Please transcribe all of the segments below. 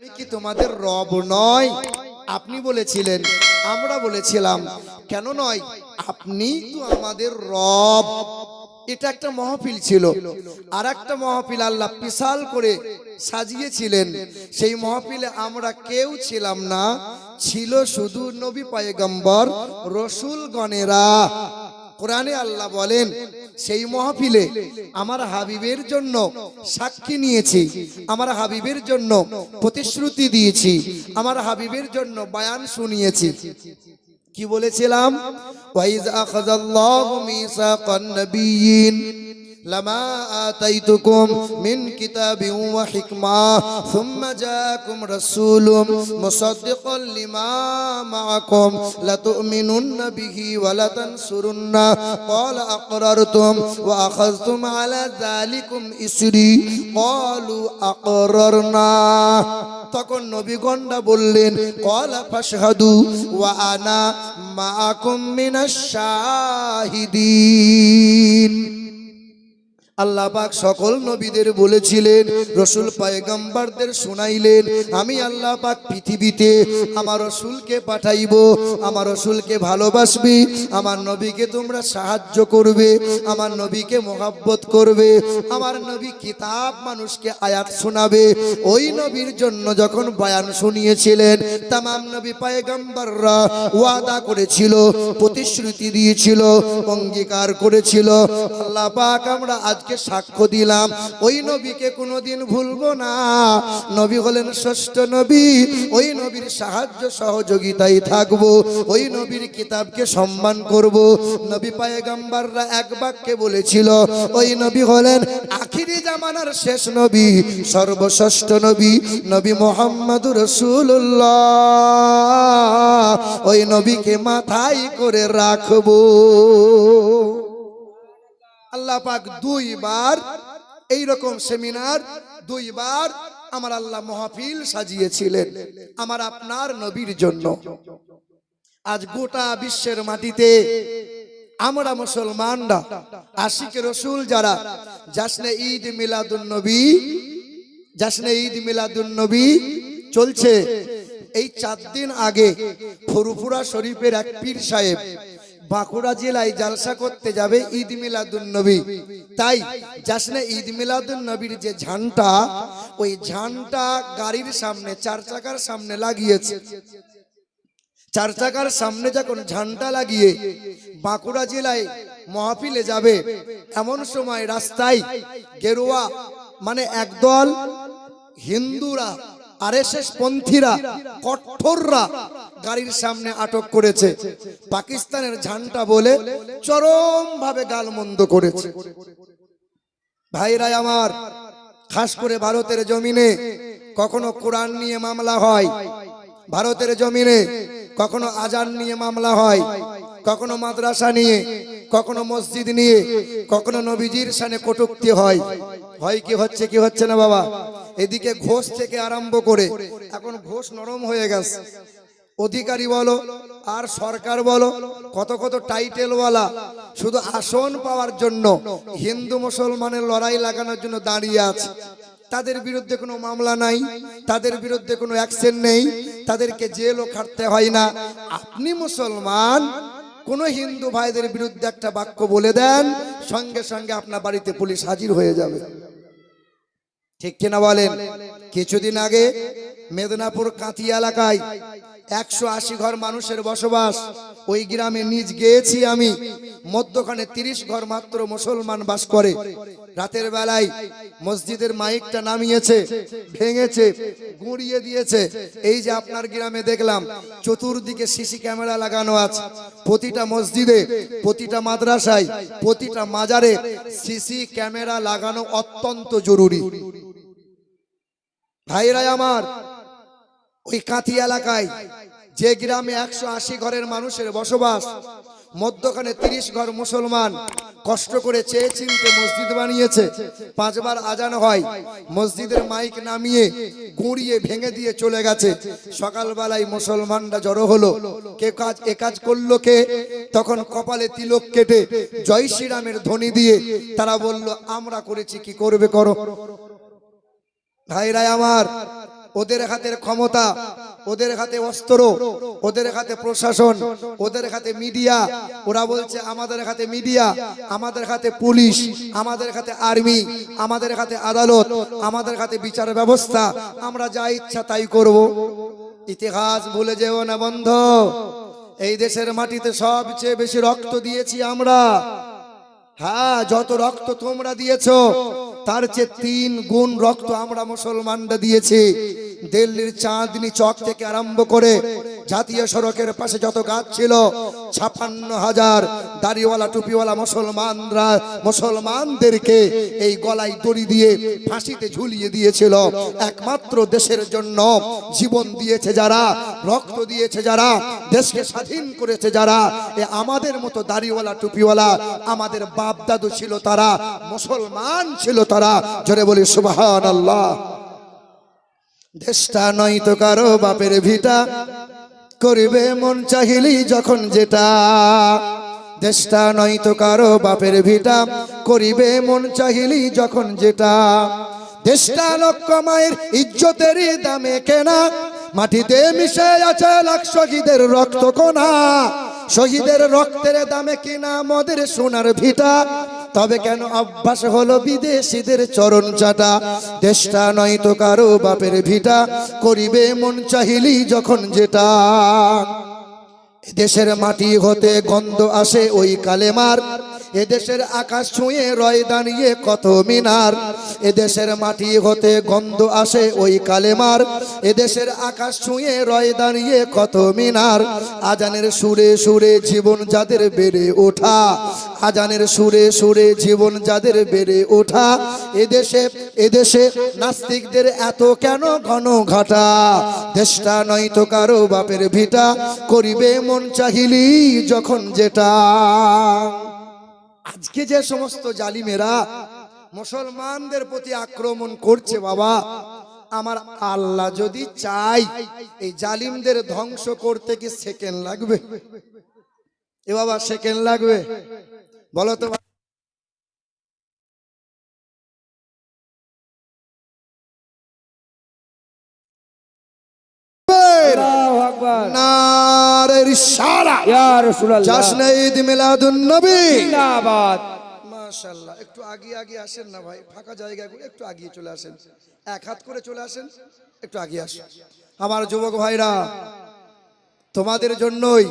আমি কি তোমাদের রব নয় আপনি বলেছিলেন, আমরা বলেছিলাম। কেন নয়? আপনি তো আমাদের রব। এটা একটা মহফিল ছিল। আর একটা মহফিল আল্লাহ বিশাল করে সাজিয়েছিলেন। সেই মহফিলে আমরা কেউ ছিলাম না। ছিল শুধু নবী পায়গম্বর রসুল গণেরা কোরআনে আল্লাহ বলেন সেই মহফিলে আমার হাবিবের জন্য সাক্ষী নিয়েছি, আমার হাবিবের জন্য প্রতিশ্রুতি দিয়েছি, আমার হাবিবের জন্য বায়ান শুনিয়েছি। কি বলেছিলাম? ওয়াইজ আখাযাল্লাহু মিসাকান নাবিয়িন لما آتيتكم من كتاب وحكمة ثم جاءكم رسول مصدقا لما معكم لتؤمنن به ولتنصرن قال أقررتم وأخذتم على ذلكم إسري قالوا أقررنا তখন নবীগণরা বললেন কলা ফাশহাদু ওয়া আনা মাআকুম মিনাশ শাহিদিন আল্লাহ পাক সকল নবীদের বলেছিলেন, রসুল পায়গাম্বারদের শোনাইলেন, আমি আল্লাহ পাক পৃথিবীতে আমার রসুলকে পাঠাইব, আমার রসুলকে ভালোবাসবি, আমার নবীকে তোমরা সাহায্য করবে, আমার নবীকে মোহাব্বত করবে, আমার নবী কিতাব মানুষকে আয়াত শোনাবে। ওই নবীর জন্য যখন বয়ান শুনিয়েছিলেন, তামাম নবী পায়গাম্বাররা ওয়াদা করেছিল, প্রতিশ্রুতি দিয়েছিল, অঙ্গীকার করেছিল। আল্লাহ পাক আমরা আজকে সাক্ষ্য দিলাম। ওই নবীকে কোনোদিন ভুলবো না। নবী হলেন ষষ্ঠ নবী। ওই নবীর সাহায্য সহযোগিতায় থাকব। ওই নবীর কিতাবকে সম্মান করব। নবী পায়গাম্বাররা এক বাক্যে বলেছিল, ওই নবী হলেন আখিরি জামানার শেষ নবী সর্বশ্রেষ্ঠ নবী নবী মোহাম্মদ রসুল্লাহ ওই নবীকে মাথায় করে রাখব। আল্লাহ পাক দুইবার এই রকম সেমিনার দুইবার আমার আল্লাহ মহাফিল সাজিয়েছিলেন আমার আপনার নবীর জন্য। আজ গোটা বিশ্বের মাটিতে আমরা মুসলমানরা, আশিকে রসুল যারা জাসনে ঈদ মিলাদুন নবী জাসনে ঈদ মিলাদুন নবী চলছে। এই চার দিন আগে ফুরুফুরা শরীফের এক পীর সাহেব বাঁকুড়া জেলায় জালসা করতে যাবে ঈদ মিলাদুন নবী। তাই জাসনে ঈদ মিলাদুন নবীর যে ঝান্টা, ওই ঝান্টা গাড়ির সামনে, চার চাকার সামনে লাগিয়েছে। চার চাকার সামনে যখন ঝান্ডা লাগিয়ে বাঁকুড়া জেলায় মহাফিলে যাবে, এমন সময় রাস্তায় গেরুয়া মানে একদল হিন্দুরা আরএসএস পন্থীরা, কঠোররা গাড়ির সামনে আটক করেছে। পাকিস্তানের ঝান্ডা বলে চরম ভাবে গালমন্দ করেছে। ভাইরা আমার, খাস করে ভারতের জমিনে কখনো কোরআন নিয়ে মামলা হয়, ভারতের জমিনে কখনো আজান নিয়ে মামলা হয় কখনো মাদ্রাসা নিয়ে, কখনো মসজিদ নিয়ে, কখনো নবীজির সানে কটুক্তি হয়। হয় কি হচ্ছে কি হচ্ছে না বাবা? এদিকে ঘোষ থেকে আরম্ভ করে, এখন ঘোষ নরম হয়ে গেছে। অধিকারী বলো, আর সরকার বলো, কত কত টাইটেলওয়ালা, শুধু আসন পাওয়ার জন্য হিন্দু মুসলমানের লড়াই লাগানোর জন্য দাঁড়িয়ে আছে। তাদের বিরুদ্ধে কোনো মামলা নাই, তাদের বিরুদ্ধে কোনো অ্যাকশন নেই, তাদেরকে জেলও খাটতে হয় না। আপনি মুসলমান কোন হিন্দু ভাইদের বিরুদ্ধে একটা বাক্য বলে দেন, সঙ্গে সঙ্গে আপনার বাড়িতে পুলিশ হাজির হয়ে যাবে। ঠিক কিনা বলেন? কিছুদিন আগে মেদিনীপুর কাঁথি এলাকায় একশো আশি ঘর মানুষের বসবাস। ওই গ্রামে নিজ গিয়েছি আমি। মধ্যখানে তিরিশ ঘর মাত্র মুসলমান বাস করে। রাতের বেলায় মসজিদের মাইকটা নামিয়েছে, ভেঙেছে, গুঁড়িয়ে দিয়েছে। এই যে আপনার গ্রামে দেখলাম, চতুর্দিকে সিসি ক্যামেরা লাগানো আছে। প্রতিটা মসজিদে, প্রতিটা মাদ্রাসায়, প্রতিটা মাজারে সিসি ক্যামেরা লাগানো অত্যন্ত জরুরি। ভাইরাই আমার ওই কাঁথি এলাকায়, যে গ্রামে একশো আশি ঘরের মানুষের বসবাস, মধ্যখানে তিরিশ ঘর মুসলমান, কষ্ট করে চেয়ে চিনতে মসজিদ বানিয়েছে। পাঁচবার আজান হয়, মসজিদের মাইক নামিয়ে, গুঁড়িয়ে ভেঙে দিয়ে চলে গেছে। সকালবেলায় মুসলমানরা জড়ো হলো। কে কাজ এ কাজ করল কে? তখন কপালে তিলক কেটে জয় শ্রীরামের ধ্বনি দিয়ে তারা বলল, আমরা করেছি, কি করবে করো? ভাইরাই আমার ওদের হাতের ক্ষমতা, ওদের হাতে অস্ত্র, ওদের হাতে প্রশাসন, ওদের হাতে মিডিয়া। ওরা বলছে, আমাদের হাতে মিডিয়া, আমাদের হাতে পুলিশ, আমাদের হাতে আর্মি, আমাদের হাতে আদালত, আমাদের হাতে বিচার ব্যবস্থা, আমরা যা ইচ্ছা তাই করব। ইতিহাস ভুলে যেও না বন্ধ। এই দেশের মাটিতে সবচেয়ে বেশি রক্ত দিয়েছি আমরা। হ্যাঁ যত রক্ত তোমরা দিয়েছ তার চেয়ে তিন গুণ রক্ত আমরা মুসলমানরা দিয়েছি। দিল্লির চাঁদনি চক থেকে আরম্ভ করে জাতীয় সড়কের পাশে যত গাছ ছিল, ছাপান্ন হাজার দাড়িওয়ালা, টুপিওয়ালা মুসলমানরা মুসলমানদেরকে এই গলায় দড়ি দিয়ে ফাঁসিতে ঝুলিয়ে দিয়েছিল। একমাত্র দেশের জন্য জীবন দিয়েছে যারা, রক্ত দিয়েছে যারা দেশকে স্বাধীন করেছে যারা, এ আমাদের মতো দাড়িওয়ালা, টুপিওয়ালা, আমাদের বাপ দাদু ছিল তারা, মুসলমান ছিল তারা। জোরে বলি সুবাহান আল্লাহ দেশটা নয় তো কারও বাপের ভিটা, করিবে মন চাহিলি যখন যেটা। দেশটা নয় তো কারও বাপের ভিটা, করিবে মন চাহিলি যখন যেটা। দেশটা লক্ষ মায়ের ইজ্জতেরই দামে কেনা মাটিতে মিশে আছে লাখ শহীদের রক্ত কোনা শহীদের রক্তের দামে কিনা মদের সোনার ভিটা। তবে কেন অভ্যাস হলো বিদেশিদের চরণ চাটা দেশটা নয় তো কারও বাপের ভিটা। করিবে মন চাহিলি যখন যেটা। দেশের মাটি হতে গন্ধ আসে ওই কালেমার। এদেশের আকাশ ছুঁয়ে রয় দাঁড়িয়ে কত মিনার? এদেশের মাটি হতে গন্ধ আসে ওই কালেমার। এদেশের আকাশ ছুঁয়ে রয় দাঁড়িয়ে কত মিনার? আজানের সুরে সুরে জীবন যাদের বেড়ে ওঠা। আজানের সুরে সুরে জীবন যাদের বেড়ে ওঠা। এদেশে এদেশে নাস্তিকদের এত কেন ঘন ঘাটা? দেশটা নয় তো কারও বাপের ভিটা। করিবে মন চাহিলি যখন যেটা। আজকে যে সমস্ত জালিমেরা মুসলমানদের প্রতি আক্রমণ করছে বাবা আমার আল্লাহ যদি চাই এই জালিমদের ধ্বংস করতে কি সেকেন্ড লাগবে? এ বাবা সেকেন্ড লাগবে। বলো তো নারে রিসালা ইয়া রাসূলুল্লাহ। জাশনে ঈদ মিলাদুন নবী। জিন্দাবাদ। মাশাআল্লাহ একটু আগিয়ে আগিয়ে আসেন না ভাই ফাঁকা জায়গাগুলো একটু আগিয়ে চলে আসেন। এক হাত করে চলে আসেন একটু আগিয়ে আসেন। আমার যুবক ভাইরা তোমাদের জন্যই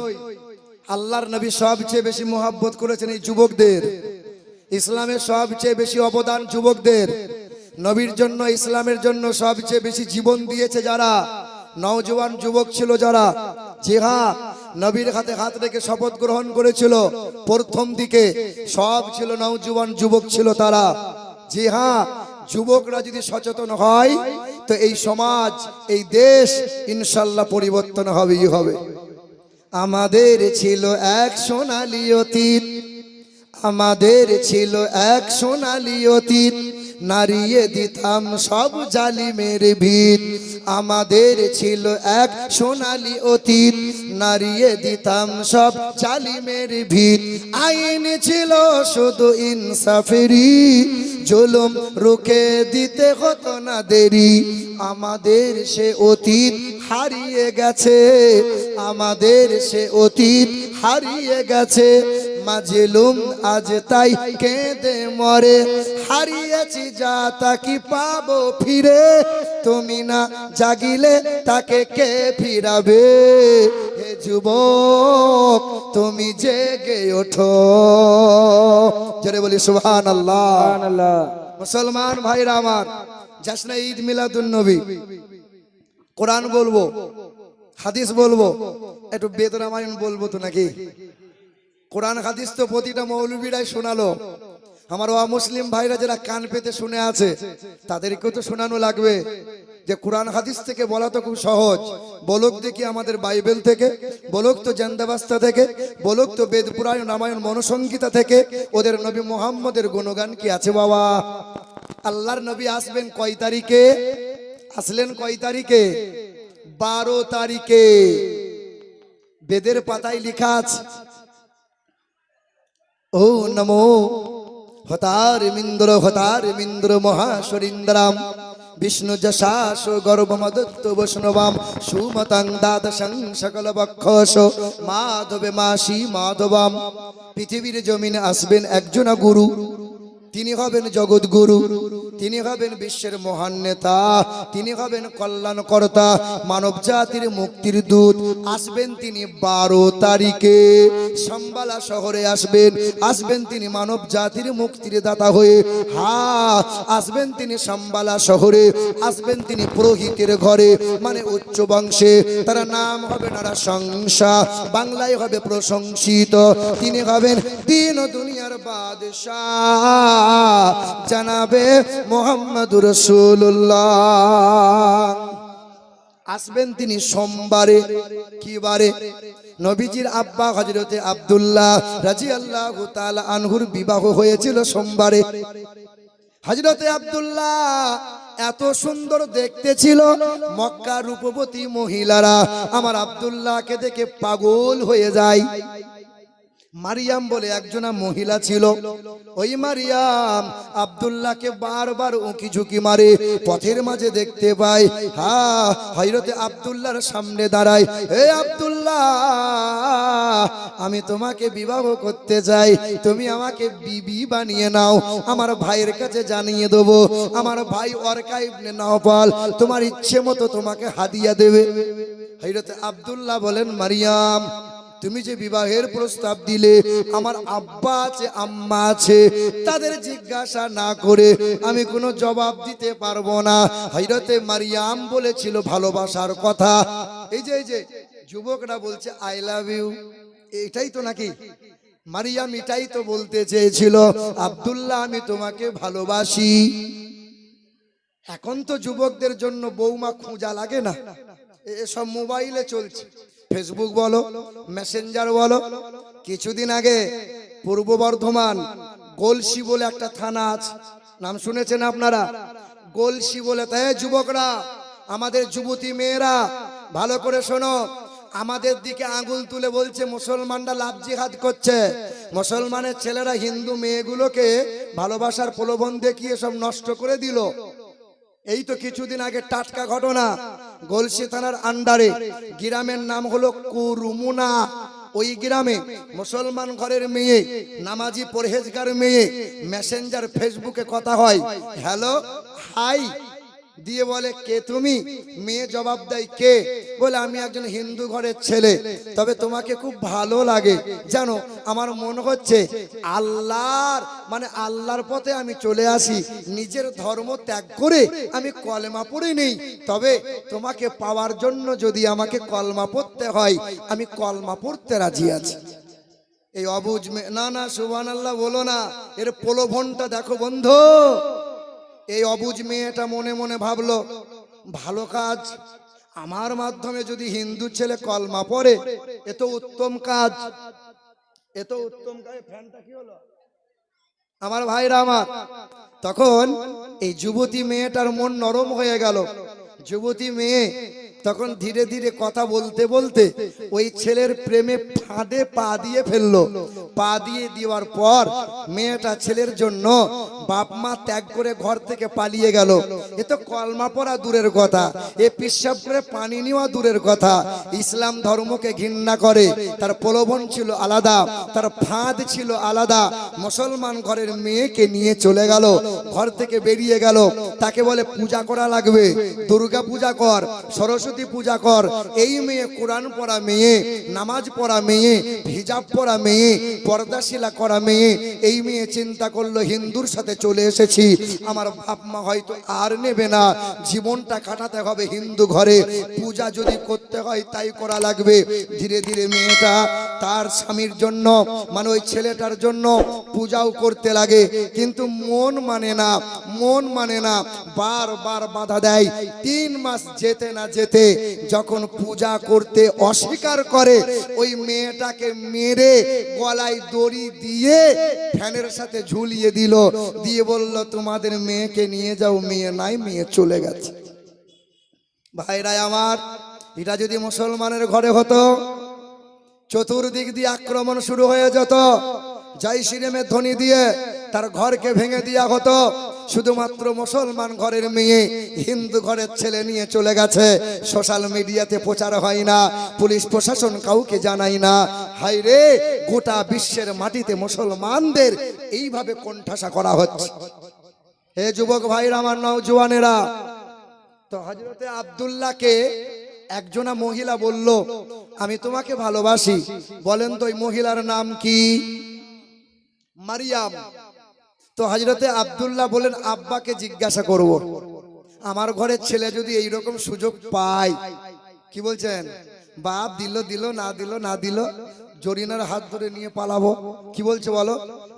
আল্লাহর নবী সবচেয়ে বেশি মোহাব্বত করেছেন এই যুবকদের। ইসলামের সবচেয়ে বেশি অবদান যুবকদের। নবীর জন্য ইসলামের জন্য সবচেয়ে বেশি জীবন দিয়েছে যারা। নওজোয়ান যুবক ছিল যারা। হ্যাঁ নবীর হাতে হাত রেখে শপথ গ্রহণ করেছিল। প্রথম দিকে সব ছিল নওজোয়ান যুবক ছিল তারা। জি হ্যাঁ যুবকরা যদি সচেতন হয়, তো এই সমাজ, এই দেশ ইনশাল্লাহ পরিবর্তন হবেই হবে। আমাদের ছিল এক সোনালি অতীত। আমাদের ছিল এক সোনালি অতীত। নারিয়ে দিতাম সব জালিমের ভিত। আমাদের ছিল এক সোনালি অতীত। নারিয়ে দিতাম সব জালিমের ভিত। আইন ছিল শুধু ইনসাফেরি জুলুম রুখে দিতে হতো না দেরি। আমাদের সে অতীত হারিয়ে গেছে। আমাদের সে অতীত হারিয়ে গেছে। মাজলুম আজ তাই কেঁদে মরে। হারিয়েছি যা তাকি পাবো ফিরে? তুমি না জাগিলে তাকে কে ফিরাবে? হে যুবক তুমি জেগে ওঠো। জোরে বলি সুহান আল্লাহ মুসলমান ভাইরা আমার জাসনা ঈদ মিলাদুন নবী। কোরআন বলব হাদিস বলব একটু বেদ রামায়ণ বলব তো নাকি? কোরআন হাদিস তো প্রতিটা মৌলবীরাই শোনালো। আমার ওয়া মুসলিম ভাইরা যারা কান পেতে শুনে আছে, তাদেরকেও তো শোনানো লাগবে। যে কোরআন হাদিস থেকে বলা তো খুব সহজ। বলুক দেখি আমাদের বাইবেল থেকে, বলুক তো জেন্দাবাস্তা থেকে, বলুক তো বেদ পুরাণ রামায়ণ মনসংগীতা থেকে, ওদের নবী মোহাম্মদের গুণগান কি আছে বাবা? আল্লাহর নবী আসবেন কয় তারিখে? আসলেন কয় তারিখে? বারো তারিখে। বেদের পাতায় লেখা আছে ও নমো। হতার মিন্দ্র হতার মিন্দ্র মহাসরিন্দ্রাম বিষ্ণু যশাস, গর্ভমদত্ত, বৈষ্ণবাম সুমতাং দাদশং সকল বক্ষস, মাধবে মাসি, মাধবাম। পৃথিবীর জমিনে আসবেন একজনা গুরু। তিনি হবেন জগৎ গুরু তিনি হবেন বিশ্বের মহান নেতা, তিনি হবেন কল্যাণকর্তা মানব জাতির মুক্তির দূত। আসবেন তিনি বারো তারিখে। সম্বালা শহরে আসবেন। আসবেন তিনি মানব জাতির মুক্তির দাতা হয়ে। হা, আসবেন তিনি সম্বালা শহরে। আসবেন তিনি পুরোহিতের ঘরে মানে উচ্চ বংশে। তার নাম হবে নারা সংসা বাংলায় হবে প্রশংসিত। তিনি হবেন দিন দুনিয়ার বাদশাহ। জানাবে মোহাম্মদুর রসুল্লাহ আসবেন তিনি সোমবারে কি বারে নবীজির আব্বা হজরতে আব্দুল্লাহ রাজি আল্লাহ আনহুর বিবাহ হয়েছিল সোমবারে। হজরতে আব্দুল্লাহ এত সুন্দর দেখতে ছিল মক্কা রূপবতী মহিলারা। আমার আব্দুল্লাহকে দেখে পাগল হয়ে যায়। মারিয়াম বলে একজনা মহিলা ছিল। ওই মারিয়াম আব্দুল্লাহকে বারবার উঁকি ঝুঁকি মারে, পথের মাঝে দেখতে পাই হা হজরতে আব্দুল্লাহর সামনে দাঁড়ায়। হে আব্দুল্লাহ, আমি তোমাকে বিবাহ করতে চাই। তুমি আমাকে বিবি বানিয়ে নাও। আমার ভাইয়ের কাছে জানিয়ে দেবো। আমার ভাই অরকা ইবনে নাওপাল তোমার ইচ্ছে মতো তোমাকে হাদিয়া দেবে। হজরতে আব্দুল্লাহ বলেন, মারিয়াম তুমি যে বিবাহের প্রস্তাব দিলে, আমার আব্বা আছে, আম্মা আছে, তাদের জিজ্ঞাসা না করে আমি কোনো জবাব দিতে পারব না। হজরতে মারিয়াম বলেছিল ভালোবাসার কথা। এই যে এই যে, যুবকরা বলছে আই লাভ ইউ এটাই তো নাকি? মারিয়াম এটাই তো বলতে চেয়েছিল, আব্দুল্লাহ, আমি তোমাকে ভালোবাসি। এখন তো যুবকদের জন্য বৌমা খোঁজা লাগে না। এসব মোবাইলে চলছে। ফেসবুক বলো মেসেঞ্জার বলো, কিছুদিন আগে পূর্ব বর্ধমান গোলসি বলে একটা থানা আছে। নাম শুনেছেন আপনারা? গোলসি বলে। তাই যুবকরা, আমাদের যুবতী মেয়েরা, ভালো করে শোনো, আমাদের দিকে আঙ্গুল তুলে বলছে, মুসলমানরা লাভ জিহাদ করছে। মুসলমানের ছেলেরা হিন্দু মেয়েগুলোকে ভালোবাসার প্রলোভন দেখিয়ে সব নষ্ট করে দিল। এই তো কিছুদিন আগে টাটকা ঘটনা। গলসি থানার আন্ডারে। গ্রামের নাম হলো কুরুমুনা। ওই গ্রামে মুসলমান ঘরের মেয়ে, নামাজি পরহেজগার মেয়ে, মেসেঞ্জার ফেসবুকে কথা হয়। Hello, hi. দিয়ে বলে, কে তুমি? মেয়ে জবাব দেয়, কে? বলে, আমি একজন হিন্দু ঘরের ছেলে। তবে তোমাকে খুব ভালো লাগে। জানো, আমার মনে হচ্ছে আল্লাহর মানে আল্লাহর পথে আমি চলে আসি। নিজের ধর্ম ত্যাগ করে আমি কলেমা পড়ে নেই। তবে তোমাকে পাওয়ার জন্য যদি আমাকে কলমা পড়তে হয়, আমি কলমা পড়তে রাজি আছি। এই অবুজ না না সুবান আল্লাহ বলো না। এর প্রলোভনটা দেখো বন্ধু। এই অবুজ মেয়েটা মনে মনে ভাবলো, ভালো কাজ। আমার মাধ্যমে যদি হিন্দু ছেলে কলমা পড়ে এত উত্তম কাজ। এত উত্তম কাজ। ফ্যানটা কি হলো? আমার ভাইরা আমার, তখন এই যুবতী মেয়েটার মন নরম হয়ে গেল। যুবতী মেয়ে তখন ধীরে ধীরে কথা বলতে বলতে ওই ছেলের প্রেমে ফাঁদে পা দিয়ে ফেলল। পা দিয়ে দেওয়ার পর মেয়েটা ছেলের জন্য বাপ মা ত্যাগ করে ঘর থেকে পালিয়ে গেল। এ তো কলমা পড়া দূরের কথা, এ পিসাব করে পানি নেওয়া দূরের কথা। ইসলাম ধর্মকে ঘৃণা করে, তার প্রলোভন ছিল আলাদা, তার ফাঁদ ছিল আলাদা। মুসলমান ঘরের মেয়েকে নিয়ে চলে গেল, ঘর থেকে বেরিয়ে গেল। তাকে বলে, পূজা করা লাগবে দুর্গা পূজা কর, সরস্বতী পূজা কর। এই মেয়ে কোরআন পড়া মেয়ে, নামাজ পড়া মেয়ে, হিজাব পড়া মেয়ে, পর্দাশিলা করা মেয়ে, এই মেয়ে চিন্তা করল, হিন্দুর সাথে চলে এসেছি। আমার বাপ মা হয়তো আর নেবে না। জীবনটা কাটাতে হবে হিন্দু ঘরে। পূজা যদি করতে হয় তাই করা লাগবে। ধীরে ধীরে মেয়েটা তার স্বামীর জন্য মানে ওই ছেলেটার জন্য পূজাও করতে লাগে। কিন্তু মন মানে না, মন মানে না। বারবার বাধা দেয়। তিন মাস যেতে না যেতে যখন পূজা করতে অস্বীকার করে, ওই মেয়েটাকে মেরে গলায় দড়ি দিয়ে ফ্যানের সাথে ঝুলিয়ে দিল। দিয়ে বলল, তোমাদের মেয়েকে নিয়ে যাও, মেয়ে নাই, মেয়ে চলে গেছে। ভাইরাই আমার, এটা যদি মুসলমানের ঘরে হতো, চতুর্দিক দিয়ে আক্রমণ শুরু হয়ে যেত। জয় শ্রীরামের ধ্বনি দিয়ে তার ঘরকে ভেঙে দেওয়া হতো। শুধুমাত্র মুসলমান ঘরের মেয়ে হিন্দু ঘরের ছেলে নিয়ে চলে গেছে। সোশ্যাল মিডিয়াতে প্রচার হয় না, পুলিশ প্রশাসন কাউকে জানায় না। হাই রে, গোটা বিশ্বের মাটিতে মুসলমানদের এইভাবে কোণঠাসা করা হচ্ছে। হে যুবক ভাইরা, আমার নওজোয়ানেরা তো হজরতে আবদুল্লাহকে একজনা মহিলা বলল, আমি তোমাকে ভালোবাসি। বলেন তো ওই মহিলার নাম কি? মারিয়াম। তো হজরতে আবদুল্লাহ বলেন, আব্বাকে জিজ্ঞাসা করব। আমার ঘরের ছেলে যদি এই রকম সুযোগ পায়। কি বলছেন? বাপ, দিল দিল, না দিল না দিল, জরিনার হাত ধরে নিয়ে পালাবো। কি বলছে বলো?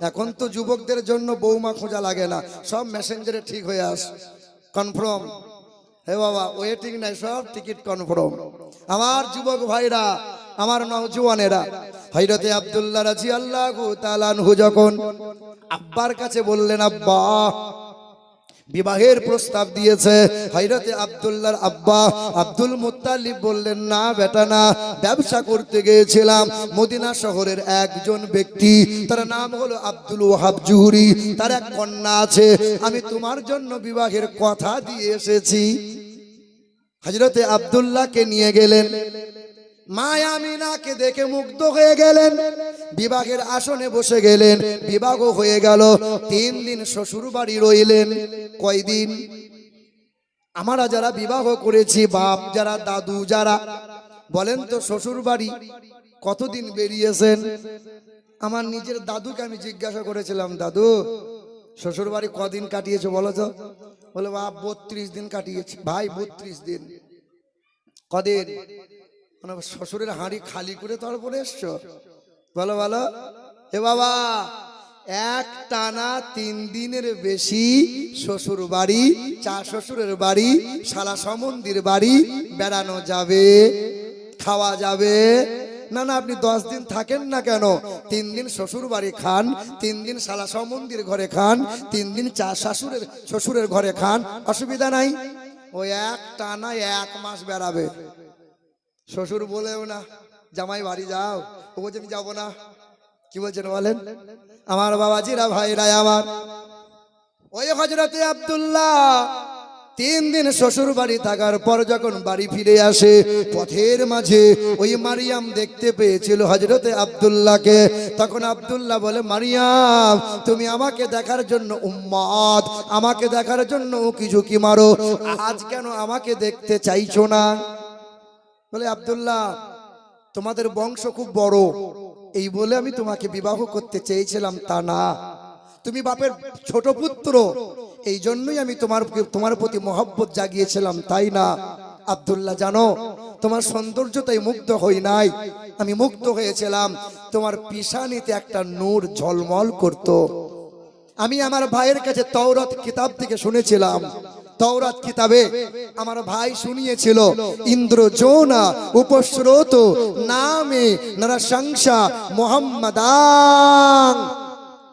এখন তো যুবকদের জন্য বৌমা খোঁজা লাগে না, সব মেসেঞ্জারে ঠিক হয়ে আস। কনফার্ম? হে বাবা, ওয়েটিং নাই, সব টিকিট কনফার্ম। আমার যুবক ভাইরা, আমার নওজোয়ানেরা হযরতে আব্দুল্লাহ রাজি আল্লাহ তালানহু যখন আব্বার কাছে বললেন, আব্বা, বিবাহের প্রস্তাব দিয়েছে। হযরতে আব্দুল্লাহর আব্বা আব্দুল মুত্তালিব বললেন, না বেটা না, ব্যবসা করতে গিয়েছিলাম। মদিনা শহরের একজন ব্যক্তি, তার নাম হলো আব্দুল ওয়াহাব জুহুরি। তার এক কন্যা আছে। আমি তোমার জন্য বিবাহের কথা দিয়ে এসেছি। হজরতে আব্দুল্লাহকে নিয়ে গেলেন। মা আমিনাকে দেখে মুগ্ধ হয়ে গেলেন। বিবাহের আসনে বসে গেলেন। বিবাহ হয়ে গেল। তিন দিন শ্বশুর বাড়ি রইলেন। কয়দিন? আমরা যারা বিবাহ করেছি, বাপ যারা, দাদু যারা, বলেন তো শ্বশুর বাড়ি কতদিন বেরিয়েছেন? আমার নিজের দাদুকে আমি জিজ্ঞাসা করেছিলাম, দাদু, শ্বশুর বাড়ি কদিন কাটিয়েছো বলো তো? বলে, বাপ, বত্রিশ দিন কাটিয়েছে। ভাই, বত্রিশ দিন। কদিন? মানে শ্বশুরের হাঁড়ি খালি করে তারপরে এসছো? বলো বলো। এ বাবা, এক টানা তিন দিনের বেশি শ্বশুর বাড়ি, চা শ্বশুরের বাড়ি, শালা সমন্দির বাড়ি বেড়ানো যাবে, খাওয়া যাবে। না না, আপনি দশ দিন থাকেন না কেন? তিন দিন শ্বশুর বাড়ি খান, তিন দিন শালা সমন্দির ঘরে খান, তিন দিন চা শাশুড়ের, শ্বশুরের ঘরে খান, অসুবিধা নাই। ওই এক টানা এক মাস বেড়াবে। শ্বশুর বলেও না, জামাই বাড়ি যাও। ও বলছে, আমি যাব না। কি বলছেন বলেন? আমার বাবা বাবাজিরা ভাইরা আমার। ওই হজরতে আব্দুল্লাহ তিন দিন শ্বশুর বাড়ি থাকার পর যখন বাড়ি ফিরে আসে, পথের মাঝে ওই মারিয়াম দেখতে পেয়েছিল হজরতে আব্দুল্লাহকে। তখন আব্দুল্লাহ বলে, মারিয়াম, তুমি আমাকে দেখার জন্য উম্মাদ আমাকে দেখার জন্য উকি ঝুঁকি মারো? আজ কেন আমাকে দেখতে চাইছো না? বলে, আব্দুল্লাহ, তোমাদের বংশ খুব বড়। এই বলে আমি তোমাকে বিবাহ করতে চেয়েছিলাম, তা না। তুমি বাপের ছোট পুত্র। এই জন্যই আমি তোমার তোমার প্রতি মহব্বত জাগিয়েছিলাম, তাই না? আব্দুল্লাহ, জানো, তোমার সৌন্দর্যতাই মুগ্ধ হই নাই। আমি মুগ্ধ হয়েছিলাম। তোমার পিসানিতে একটা নূর ঝলমল করত। আমি আমার ভাইয়ের কাছে তৌরত কিতাব থেকে শুনেছিলাম। তৌরাত কিতাবে আমার ভাই শুনিয়েছিল, ইন্দ্র জোনা উপস্রোত, নামে নরসংসা মোহাম্মদান।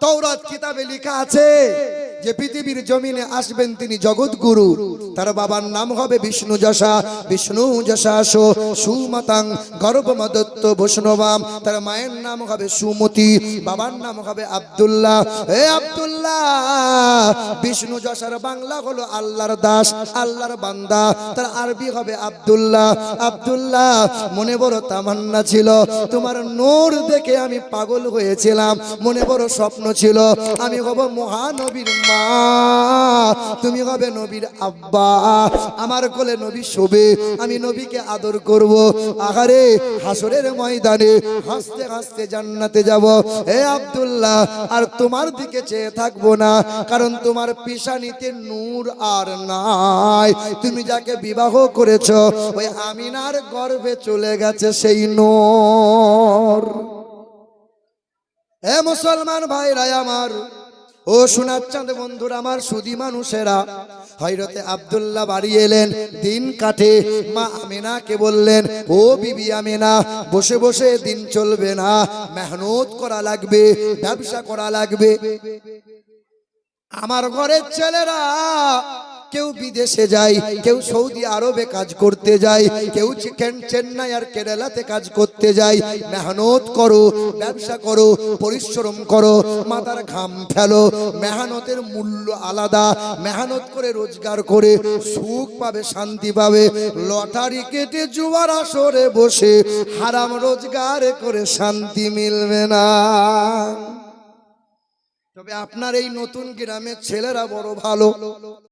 তৌরাত কিতাবে লেখা আছে যে পৃথিবীর জমিনে আসবেন তিনি জগৎগুরু। তার বাবার নাম হবে বিষ্ণু যশা। বিষ্ণু যশাসো সুমতাং গর্ভমদত্ত বৈষ্ণবাম। তার মায়ের নাম হবে সুমতি, বাবার নাম হবে আব্দুল্লাহ। হে আব্দুল্লাহ, বিষ্ণু যশার বাংলা হলো আল্লাহর দাস, আল্লাহর বান্দা। তার আরবি হবে আব্দুল্লাহ। আব্দুল্লাহ, মনে বড় তামান্না ছিল। তোমার নোর দেখে আমি পাগল হয়েছিলাম। মনে বড় স্বপ্ন ছিল। আমি হব মহানবীর মা। তুমি হবে নবীর আব্বা। আমার কোলে নবী শোবে, আমি নবীকে আদর করব। আহারে, হাসরের ময়দানে হাসতে হাসতে জান্নাতে যাব। হে আব্দুল্লাহ, আর তোমার দিকে চেয়ে থাকব না, কারণ তোমার পিসানিতে নূর আর নাই। তুমি যাকে বিবাহ করেছ, ওই আমিনার গর্ভে চলে গেছে সেই নূর। হে মুসলমান ভাইরা আমার ও সোনার চাঁদ বন্ধুরা আমার সুদি মানুষেরা, হয়রতে আবদুল্লাহ বাড়ি এলেন, দিন কাটে, মা আমিনাকে বললেন, ও বিবি আমিনা, বসে বসে দিন চলবে না, মেহনত করা লাগবে, ব্যবসা করা লাগবে। আমার ঘরের ছেলেরা, কেউ বিদেশে যায়, কেউ সৌদি আরবে কাজ করতে যায়, কেউ চেন্নাই আর কেরালাতে কাজ করতে যায়। মেহনত করো, ব্যবসা করো, পরিশ্রম করো, মাথার ঘাম ফেলো, মেহনতের মূল্য আলাদা, মেহনত করে রোজগার করে সুখ পাবে, শান্তি পাবে। লটারি কেটে জুয়ার আসরে বসে হারাম রোজগার করে শান্তি মিলবে না। তবে আপনার এই নতুন গ্রামের ছেলেরা বড় ভালো।